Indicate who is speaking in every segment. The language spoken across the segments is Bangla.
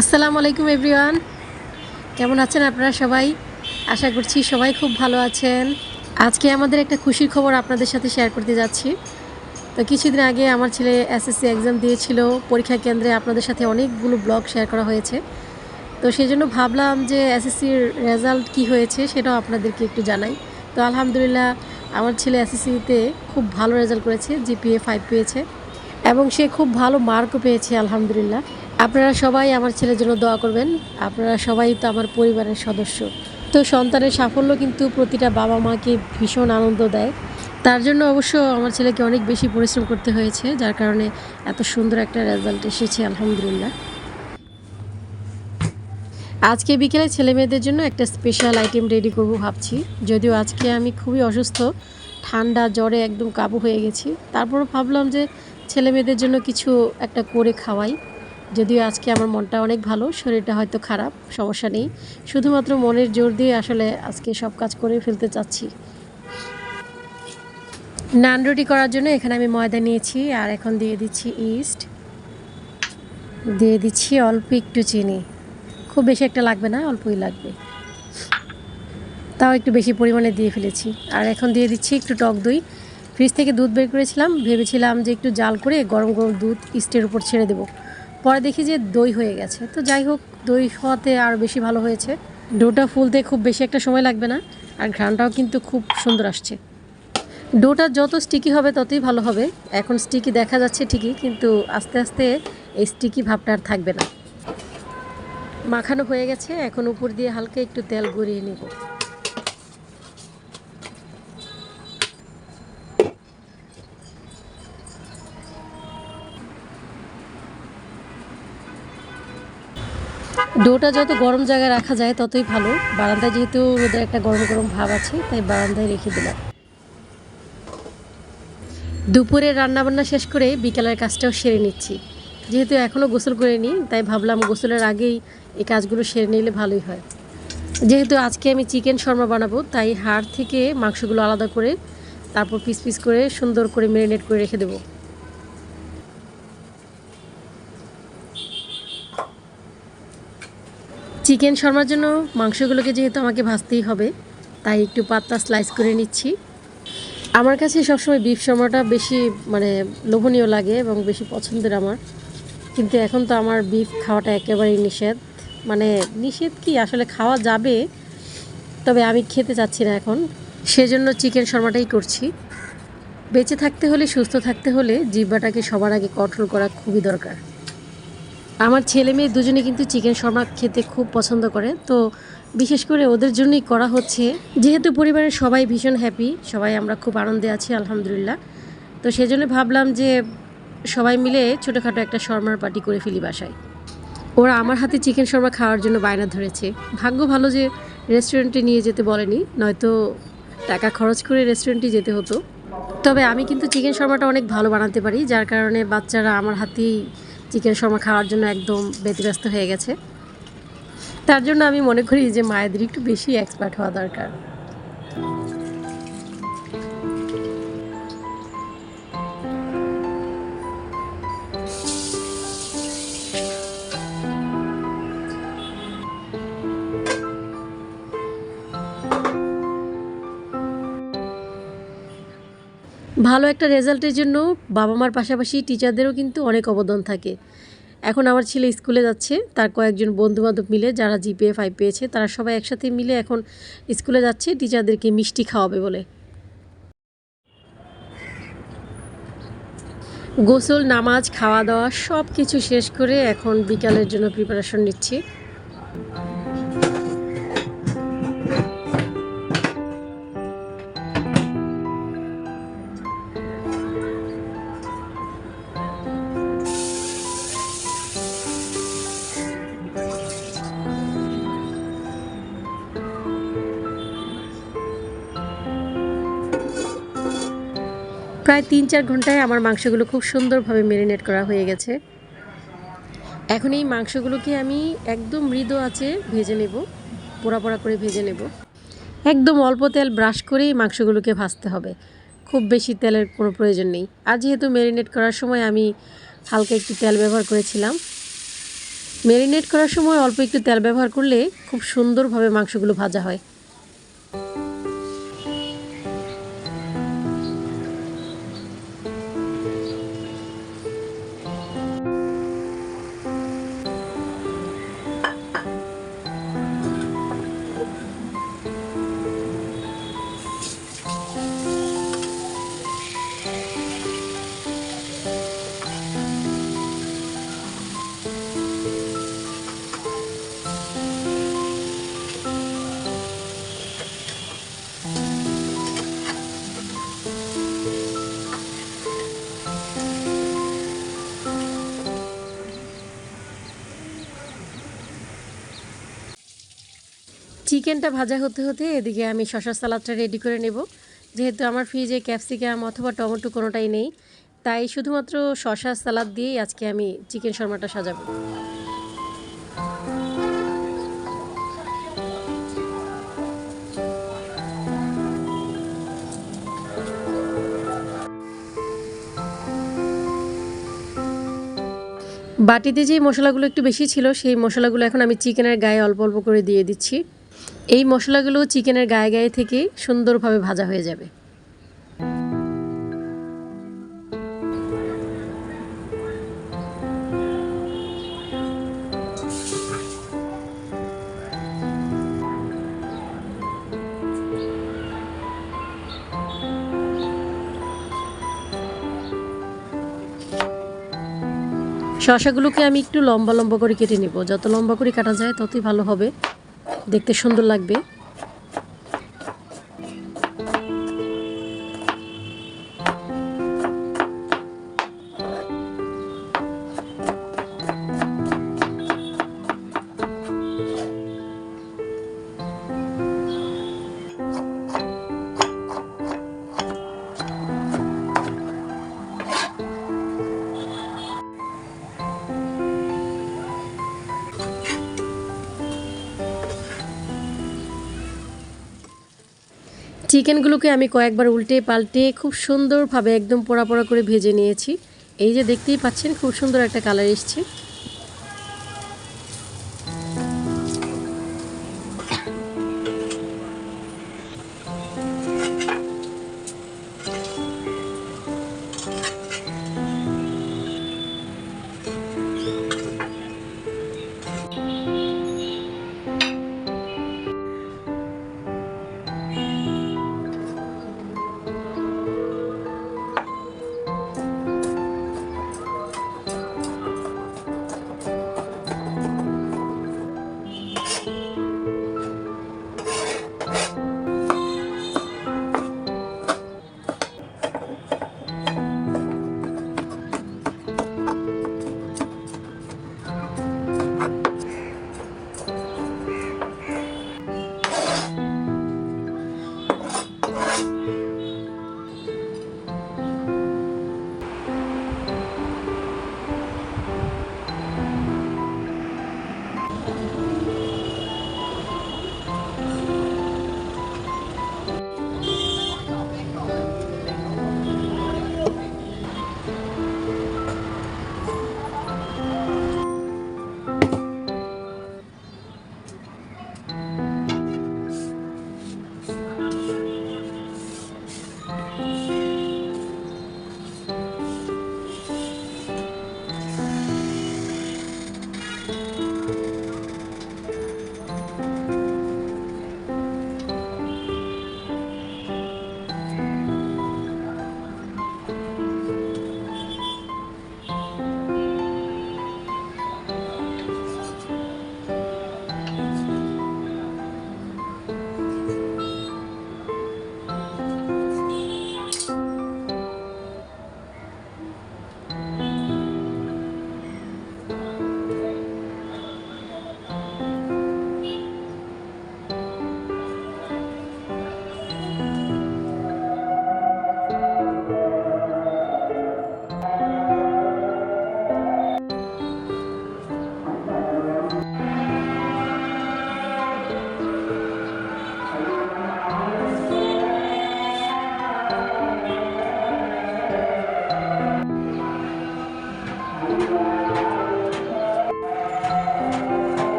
Speaker 1: আসসালামু আলাইকুম, এভরিওয়ান। কেমন আছেন আপনারা সবাই? আশা করছি সবাই খুব ভালো আছেন। আজকে আমাদের একটা খুশির খবর আপনাদের সাথে শেয়ার করতে যাচ্ছি। তো কিছুদিন আগে আমার ছেলে এসএসসি এক্সাম দিয়েছিল। পরীক্ষা কেন্দ্রে আপনাদের সাথে অনেকগুলো ব্লগ শেয়ার করা হয়েছে। তো সেই জন্য ভাবলাম যে এসএসসির রেজাল্ট কি হয়েছে সেটাও আপনাদেরকে একটু জানাই। তো আলহামদুলিল্লাহ, আমার ছেলে এসএসসিতে খুব ভালো রেজাল্ট করেছে জিপিএ ফাইভ পেয়েছে এবং সে খুব ভালো মার্কও পেয়েছে, আলহামদুলিল্লাহ। আপনারা সবাই আমার ছেলের জন্য দোয়া করবেন। আপনারা সবাই তো আমার পরিবারের সদস্য। তো সন্তানের সাফল্য কিন্তু প্রতিটা বাবা মাকে ভীষণ আনন্দ দেয়। তার জন্য অবশ্য আমার ছেলেকে অনেক বেশি পরিশ্রম করতে হয়েছে, যার কারণে এত সুন্দর একটা রেজাল্ট এসেছে, আলহামদুলিল্লাহ। আজকে বিকেলে ছেলে মেয়েদের জন্য একটা স্পেশাল আইটেম রেডি করব ভাবছি। যদিও আজকে আমি খুবই অসুস্থ, ঠান্ডা, জ্বরে একদম কাবু হয়ে গেছি। তারপরও ভাবলাম যে ছেলে মেয়েদের জন্য কিছু একটা করে খাওয়াই। যদিও আজকে আমার মনটা অনেক ভালো, শরীরটা হয়তো খারাপ, সমস্যা নেই। শুধুমাত্র মনের জোর দিয়ে আসলে আজকে সব কাজ করে ফেলতে চাচ্ছি। নান রুটি করার জন্য এখানে আমি ময়দা নিয়েছি আর এখন দিয়ে দিচ্ছি ইস্ট। দিয়ে দিচ্ছি অল্প একটু চিনি। খুব বেশি একটা লাগবে না, অল্পই লাগবে। তাও একটু বেশি পরিমাণে দিয়ে ফেলেছি। আর এখন দিয়ে দিচ্ছি একটু টক দই। ফ্রিজ থেকে দুধ বের করেছিলাম, ভেবেছিলাম যে একটু জাল করে গরম গরম দুধ ইস্টের উপর ছেড়ে দেবো। পরে দেখি যে দই হয়ে গেছে। তো যাই হোক, দই হওয়াতে আরও বেশি ভালো হয়েছে। ডোটা ফুলতে খুব বেশি একটা সময় লাগবে না, আর ঘ্রানটাও কিন্তু খুব সুন্দর আসছে। ডোটা যত স্টিকি হবে ততই ভালো হবে। এখন স্টিকি দেখা যাচ্ছে ঠিকই, কিন্তু আস্তে আস্তে এই স্টিকি ভাবটা আর থাকবে না। মাখানো হয়ে গেছে, এখন উপর দিয়ে হালকা একটু তেল গড়িয়ে নেব। ডোটা যত গরম জায়গায় রাখা যায় ততই ভালো। বারান্দায় যেহেতু ওদের একটা গরম গরম ভাব আছে, তাই বারান্দায় রেখে দিলাম। দুপুরে রান্নাবান্না শেষ করে বিকেলের কাজটাও সেরে নিচ্ছি। যেহেতু এখনও গোসল করিনি, তাই ভাবলাম গোসলের আগেই এই কাজগুলো সেরে নিলে ভালোই হয়। যেহেতু আজকে আমি চিকেন শর্মা বানাবো, তাই হাড় থেকে মাংসগুলো আলাদা করে, তারপর পিস পিস করে সুন্দর করে ম্যারিনেট করে রেখে দেবো। চিকেন শর্মার জন্য মাংসগুলোকে যেহেতু আমাকে ভাজতেই হবে, তাই একটু পাতলা স্লাইস করে নিচ্ছি। আমার কাছে সবসময় বিফ শর্মাটা বেশি মানে লোভনীয় লাগে এবং বেশি পছন্দের আমার। কিন্তু এখন তো আমার বিফ খাওয়াটা একেবারেই নিষেধ। মানে নিষেধ কি? আসলে খাওয়া যাবে, তবে আমি খেতে চাচ্ছি না এখন। সেজন্য চিকেন শর্মাটাই করছি। বেঁচে থাকতে হলে, সুস্থ থাকতে হলে জিব্বাটাকে সবার আগে কন্ট্রোল করা খুবই দরকার। আমার ছেলে মেয়ে দুজনে কিন্তু চিকেন শর্মা খেতে খুব পছন্দ করে। তো বিশেষ করে ওদের জন্যই করা হচ্ছে। যেহেতু পরিবারের সবাই ভীষণ হ্যাপি সবাই আমরা খুব আনন্দে আছি, আলহামদুলিল্লাহ। তো সেজন্য ভাবলাম যে সবাই মিলে ছোটোখাটো একটা শর্মার পার্টি করে ফেলি বাসায়। ওরা আমার হাতে চিকেন শর্মা খাওয়ার জন্য বায়না ধরেছে। ভাগ্য ভালো যে রেস্টুরেন্টে নিয়ে যেতে বলেনি, নয়তো টাকা খরচ করে রেস্টুরেন্টে যেতে হতো। তবে আমি কিন্তু চিকেন শর্মাটা অনেক ভালো বানাতে পারি, যার কারণে বাচ্চারা আমার হাতেই চিকেন শর্মা খাওয়ার জন্য একদম ব্যতিব্যস্ত হয়ে গেছে। তার জন্য আমি মনে করি যে মায়েদের একটু বেশি এক্সপার্ট হওয়া দরকার। ভালো একটা রেজাল্টের জন্য বাবা মার পাশাপাশি টিচারদেরও কিন্তু অনেক অবদান থাকে। এখন আমার ছেলে স্কুলে যাচ্ছে, তার কয়েকজন বন্ধু বান্ধব মিলে যারা জিপিএ ফাইভ পেয়েছে, তারা সবাই একসাথে মিলে এখন স্কুলে যাচ্ছে টিচারদেরকে মিষ্টি খাওয়াবে বলে। গোসল, নামাজ খাওয়া দাওয়া সব কিছু শেষ করে এখন বিকালের জন্য প্রিপারেশন নিচ্ছি। প্রায় তিন চার ঘন্টায় আমার মাংসগুলো খুব সুন্দরভাবে ম্যারিনেট করা হয়ে গেছে। এখন এই মাংসগুলোকে আমি একদম মৃদু আছে ভেজে নেব, পোড়া পোড়া করে ভেজে নেব। একদম অল্প তেল ব্রাশ করেই মাংসগুলোকে ভাজতে হবে। খুব বেশি তেলের কোনো প্রয়োজন নেই। আর যেহেতু ম্যারিনেট করার সময় আমি হালকা একটু তেল ব্যবহার করেছিলাম ম্যারিনেট করার সময় অল্প একটু তেল ব্যবহার করলে খুব সুন্দরভাবে মাংসগুলো ভাজা হয়। চিকেনটা ভাজা হতে হতে এদিকে আমি শশা সালাদটা রেডি করে নেব। যেহেতু আমার ফ্রিজে ক্যাপসিকাম অথবা টমেটো কোনোটাই নেই, তাই শুধুমাত্র শশা সালাদ দিয়েই আজকে আমি চিকেন শর্মাটা সাজাবো। বাটিতে যে মশলাগুলো একটু বেশি ছিল, সেই মশলাগুলো এখন আমি চিকেনের গায়ে অল্প অল্প করে দিয়ে দিচ্ছি। এই মশলাগুলো চিকেনের গায়ে গায়ে থেকে সুন্দরভাবে ভাজা হয়ে যাবে। শশাগুলোকে আমি একটু লম্বা লম্বা করে কেটে নেব। যত লম্বা করে কাটা যায়, ততই ভালো হবে। দেখতে সুন্দর লাগবে। চিকেনগুলোকে আমি কয়েকবার উল্টে পাল্টে খুব সুন্দরভাবে একদম পোড়া পোড়া করে ভেজে নিয়েছি। এই যে দেখতেই পাচ্ছেন, খুব সুন্দর একটা কালার এসছে।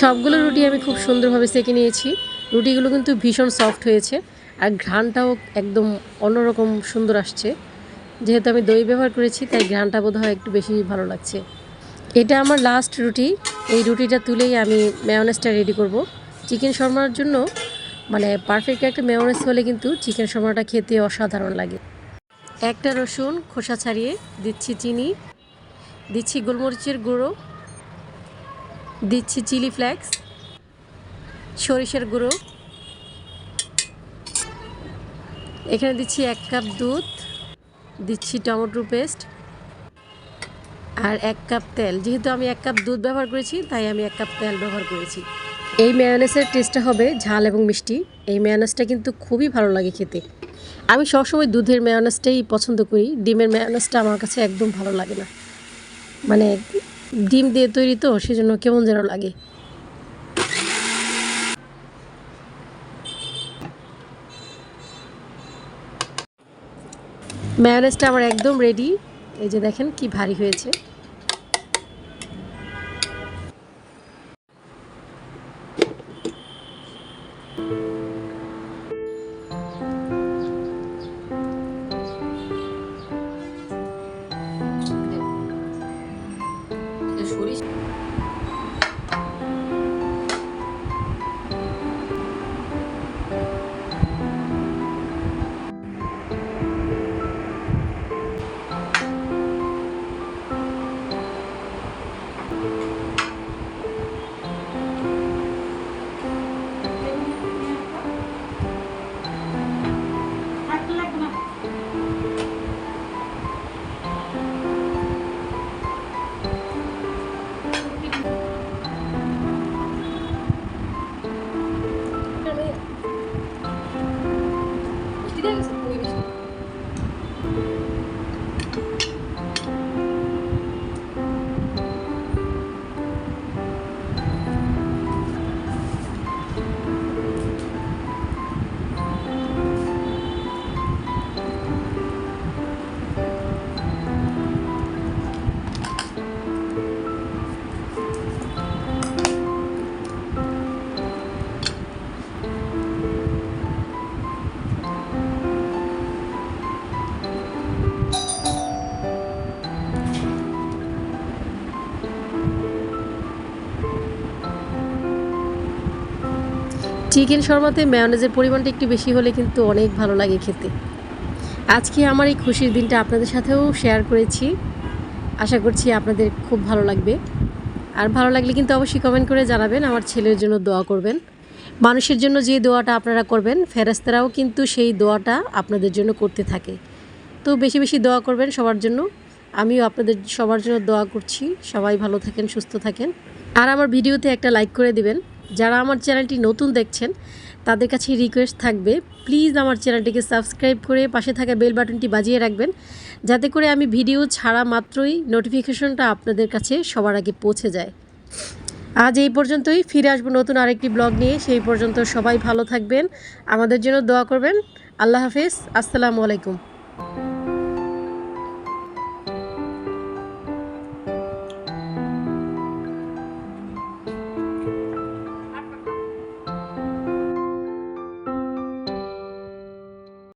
Speaker 1: সবগুলো রুটি আমি খুব সুন্দরভাবে সেঁকে নিয়েছি। রুটিগুলো কিন্তু ভীষণ সফট হয়েছে আর ঘ্রাণটাও একদম অন্যরকম সুন্দর আসছে। যেহেতু আমি দই ব্যবহার করেছি, তাই ঘ্রাণটা বোধহয় একটু বেশি ভালো লাগছে। এটা আমার লাস্ট রুটি। এই রুটিটা তুলেই আমি মেয়নেসটা রেডি করব। চিকেন শর্মার জন্য মানে পারফেক্ট একটা মেয়নেস হলে কিন্তু চিকেন শর্মাটা খেতে অসাধারণ লাগে। একটা রসুন খোসা ছাড়িয়ে দিচ্ছি চিনি, দিচ্ছি গোলমরিচের গুঁড়ো দিচ্ছি চিলি ফ্লেক্স, সরিষার গুঁড়ো। এখানে দিচ্ছি এক কাপ দুধ, দিচ্ছি টমেটো পেস্ট আর এক কাপ তেল। যেহেতু আমি এক কাপ দুধ ব্যবহার করেছি, তাই আমি এক কাপ তেল ব্যবহার করেছি। এই মেয়োনেসের টেস্টটা হবে ঝাল এবং মিষ্টি। এই মেয়োনেসটা কিন্তু খুবই ভালো লাগে খেতে। আমি সবসময় দুধের মেয়োনেসটাই পছন্দ করি। ডিমের মেয়োনেসটা আমার কাছে একদম ভালো লাগে না। মানে ডিম দিয়ে তৈরি তো, সেজন্য কেমন যেন লাগে। ম্যায়োনেজটা আমার একদম রেডি এই যে দেখেন কি ভারী হয়েছে। চিকেন শর্মাতে মেয়নেজের পরিমাণটা একটু বেশি হলে কিন্তু অনেক ভালো লাগে খেতে। আজকে আমার এই খুশির দিনটা আপনাদের সাথেও শেয়ার করেছি। আশা করছি আপনাদের খুব ভালো লাগবে। আর ভালো লাগলে কিন্তু অবশ্যই কমেন্ট করে জানাবেন, আমার ছেলের জন্য দোয়া করবেন। মানুষের জন্য যে দোয়াটা আপনারা করবেন ফেরাস্তারাও কিন্তু সেই দোয়াটা আপনাদের জন্য করতে থাকে। তো বেশি বেশি দোয়া করবেন সবার জন্য। আমিও আপনাদের সবার জন্য দোয়া করছি। সবাই ভালো থাকেন, সুস্থ থাকেন। আর আমার ভিডিওতে একটা লাইক করে দিবেন। যারা আমার চ্যানেলটি নতুন দেখছেন, তাদের কাছে রিকোয়েস্ট থাকবে প্লিজ আমার চ্যানেলটিকে সাবস্ক্রাইব করে পাশে থাকা বেল বাটনটি বাজিয়ে রাখবেন, যাতে করে আমি ভিডিও ছাড়া মাত্রই নোটিফিকেশনটা আপনাদের কাছে সবার আগে পৌঁছে যায়। আজ এই পর্যন্তই, ফিরে আসব নতুন আরেকটি ব্লগ নিয়ে, সেই পর্যন্ত সবাই ভালো থাকবেন, আমাদের জন্য দোয়া করবেন, আল্লাহ হাফেজ, আসসালামু আলাইকুম।